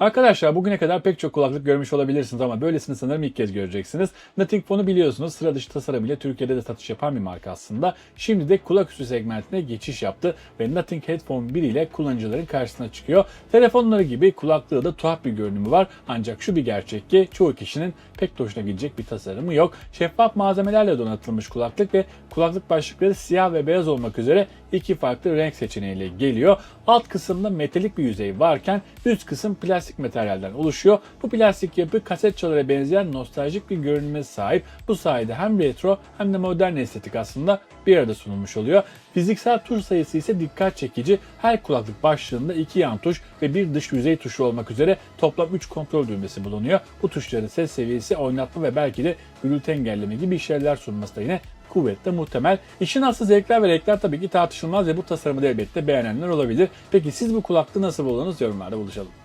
Arkadaşlar bugüne kadar pek çok kulaklık görmüş olabilirsiniz ama böylesini sanırım ilk kez göreceksiniz. Nothing Phone'u biliyorsunuz sıra dışı tasarımıyla Türkiye'de de satış yapan bir marka aslında. Şimdi de kulaküstü segmentine geçiş yaptı ve Nothing Headphone 1 ile kullanıcıların karşısına çıkıyor. Telefonları gibi kulaklığı da tuhaf bir görünümü var ancak şu bir gerçek ki çoğu kişinin pek de hoşuna gidecek bir tasarımı yok. Şeffaf malzemelerle donatılmış kulaklık ve kulaklık başlıkları siyah ve beyaz olmak üzere iki farklı renk seçeneğiyle geliyor. Alt kısımda metalik bir yüzey varken üst kısım plastik materyalden oluşuyor. Bu plastik yapı kaset çalara benzeyen nostaljik bir görünüme sahip. Bu sayede hem retro hem de modern estetik aslında bir arada sunulmuş oluyor. Fiziksel tuş sayısı ise dikkat çekici. Her kulaklık başlığında iki yan tuş ve bir dış yüzey tuşu olmak üzere toplam 3 kontrol düğmesi bulunuyor. Bu tuşların ses seviyesi, oynatma ve belki de gürültü engelleme gibi işlevler sunması da yine kuvvetle muhtemel. İşin aslı zevkler ve renkler tabii ki tartışılmaz ve bu tasarımı da elbette beğenenler olabilir. Peki siz bu kulaklığı nasıl buldunuz? Yorumlarda buluşalım.